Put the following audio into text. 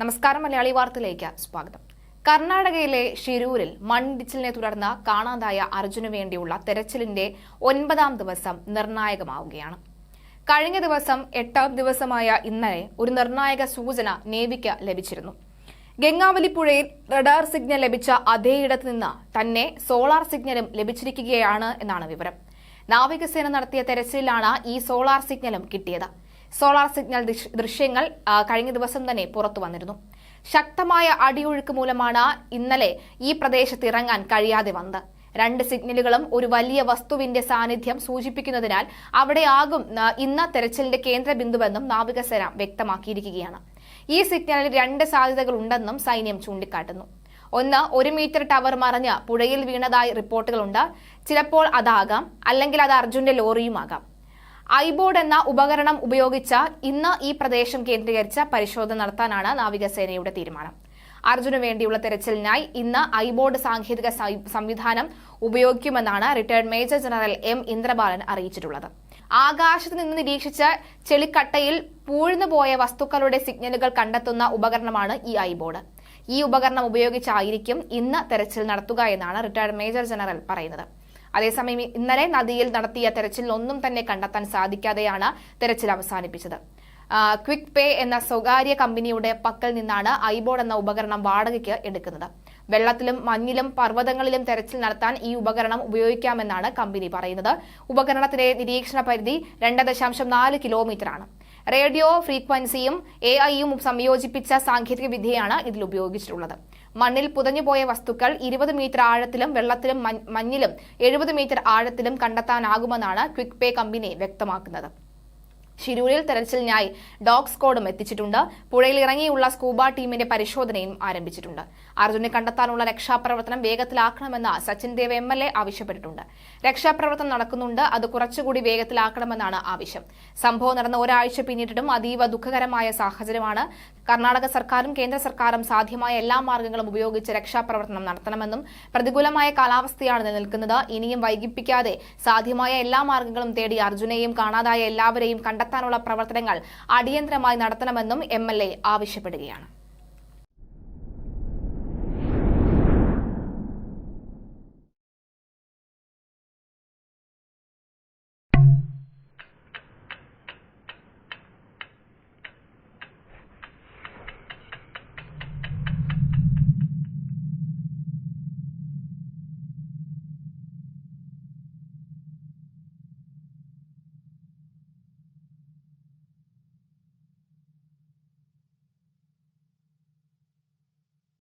നമസ്കാരം മലയാളി വാർത്തയിലേക്ക് സ്വാഗതം. കർണാടകയിലെ ഷിരൂരിൽ മണ്ണിടിച്ചിലിനെ തുടർന്ന് കാണാതായ അർജുനു വേണ്ടിയുള്ള തെരച്ചിലിന്റെ ഒൻപതാം ദിവസം നിർണായകമാവുകയാണ്. കഴിഞ്ഞ ദിവസം എട്ടാം ദിവസമായ ഇന്നലെ ഒരു നിർണായക സൂചന നേവിക്ക് ലഭിച്ചിരുന്നു. ഗംഗാവലി പുഴയിൽ റഡാർ സിഗ്നൽ ലഭിച്ച അതേയിടത്ത് നിന്ന് തന്നെ സോളാർ സിഗ്നലും ലഭിച്ചിരിക്കുകയാണ് എന്നാണ് വിവരം. നാവികസേന നടത്തിയ തെരച്ചിലിലാണ് ഈ സോളാർ സിഗ്നലും കിട്ടിയത്. സോളാർ സിഗ്നൽ ദൃശ്യങ്ങൾ കഴിഞ്ഞ ദിവസം തന്നെ പുറത്തു വന്നിരുന്നു. ശക്തമായ അടിയൊഴുക്ക് മൂലമാണ് ഇന്നലെ ഈ പ്രദേശത്ത് ഇറങ്ങാൻ കഴിയാതെ വന്നത്. രണ്ട് സിഗ്നലുകളും ഒരു വലിയ വസ്തുവിന്റെ സാന്നിധ്യം സൂചിപ്പിക്കുന്നതിനാൽ അവിടെ ആകും ഇന്ന് തെരച്ചിലിന്റെ കേന്ദ്ര ബിന്ദുവെന്നും നാവികസേന വ്യക്തമാക്കിയിരിക്കുകയാണ്. ഈ സിഗ്നലിൽ രണ്ട് സാധ്യതകൾ ഉണ്ടെന്നും സൈന്യം ചൂണ്ടിക്കാട്ടുന്നു. ഒന്ന് ഒരു മീറ്റർ ടവർ മറിഞ്ഞ് പുഴയിൽ വീണതായി റിപ്പോർട്ടുകളുണ്ട്. ചിലപ്പോൾ അതാകാം അല്ലെങ്കിൽ അത് അർജുന്റെ ലോറിയുമാകാം. ഐബോർഡ് എന്ന ഉപകരണം ഉപയോഗിച്ച് ഇന്ന് ഈ പ്രദേശം കേന്ദ്രീകരിച്ച പരിശോധന നടത്താനാണ് നാവികസേനയുടെ തീരുമാനം. അർജുന് വേണ്ടിയുള്ള തെരച്ചിലിനായി ഇന്ന് ഐബോർഡ് സാങ്കേതിക സംവിധാനം ഉപയോഗിക്കുമെന്നാണ് retired major general M Indrabalan അറിയിച്ചിട്ടുള്ളത്. ആകാശത്ത് നിന്ന് നിരീക്ഷിച്ച് ചെളിക്കട്ടയിൽ പൂഴ്ന്നുപോയ വസ്തുക്കളുടെ സിഗ്നലുകൾ കണ്ടെത്തുന്ന ഉപകരണമാണ് ഈ ഐബോർഡ്. ഈ ഉപകരണം ഉപയോഗിച്ചായിരിക്കും ഇന്ന് തെരച്ചിൽ നടത്തുക എന്നാണ് റിട്ടയർഡ് മേജർ ജനറൽ പറയുന്നത്. അതേസമയം ഇന്നലെ നദിയിൽ നടത്തിയ തെരച്ചിലിൽ ഒന്നും തന്നെ കണ്ടെത്താൻ സാധിക്കാതെയാണ് തെരച്ചിൽ അവസാനിപ്പിച്ചത്. ക്വിക്ക് പേ എന്ന സ്വകാര്യ കമ്പനിയുടെ പക്കൽ നിന്നാണ് ഐബോർഡ് എന്ന ഉപകരണം വാടകയ്ക്ക് എടുക്കുന്നത്. വെള്ളത്തിലും മഞ്ഞിലും പർവതങ്ങളിലും തെരച്ചിൽ നടത്താൻ ഈ ഉപകരണം ഉപയോഗിക്കാമെന്നാണ് കമ്പനി പറയുന്നത്. ഉപകരണത്തിന്റെ നിരീക്ഷണ പരിധി രണ്ട് ദശാംശം നാല് കിലോമീറ്ററാണ്. റേഡിയോ ഫ്രീക്വൻസിയും എ ഐയും സംയോജിപ്പിച്ച സാങ്കേതിക വിദ്യയാണ് ഇതിൽ ഉപയോഗിച്ചിട്ടുള്ളത്. മണ്ണിൽ പുതഞ്ഞുപോയ വസ്തുക്കൾ ഇരുപത് മീറ്റർ ആഴത്തിലും വെള്ളത്തിലും മഞ്ഞ്- മഞ്ഞിലും എഴുപത് മീറ്റർ ആഴത്തിലും കണ്ടെത്താനാകുമെന്നാണ് പേ കമ്പനി വ്യക്തമാക്കുന്നത്. ഷിരൂരിൽ തെരച്ചിലിനായി ഡോഗ് സ്ക്വാഡും എത്തിച്ചിട്ടുണ്ട്. പുഴയിൽ ഇറങ്ങിയുള്ള സ്കൂബ ടീമിന്റെ പരിശോധനയും ആരംഭിച്ചിട്ടുണ്ട്. അർജുനെ കണ്ടെത്താനുള്ള രക്ഷാപ്രവർത്തനം വേഗത്തിലാക്കണമെന്ന് Sachin Dev M L A ആവശ്യപ്പെട്ടിട്ടുണ്ട്. രക്ഷാപ്രവർത്തനം നടക്കുന്നുണ്ട്. അത് കുറച്ചുകൂടി വേഗത്തിലാക്കണമെന്നാണ് ആവശ്യം. സംഭവം നടന്ന ഒരാഴ്ച പിന്നിട്ടിട്ടും അതീവ ദുഃഖകരമായ സാഹചര്യമാണ്. കർണാടക സർക്കാരും കേന്ദ്ര സർക്കാരും സാധ്യമായ എല്ലാ മാർഗങ്ങളും ഉപയോഗിച്ച് രക്ഷാപ്രവർത്തനം നടത്തണമെന്നും പ്രതികൂലമായ കാലാവസ്ഥയാണ് നിലനിൽക്കുന്നത്. ഇനിയും വൈകിപ്പിക്കാതെ സാധ്യമായ എല്ലാ മാർഗങ്ങളും തേടി അർജുനെയും കാണാതായ എല്ലാവരെയും കണ്ടെത്താനുള്ള പ്രവർത്തനങ്ങൾ അടിയന്തരമായി നടത്തണമെന്നും എം ആവശ്യപ്പെടുകയാണ്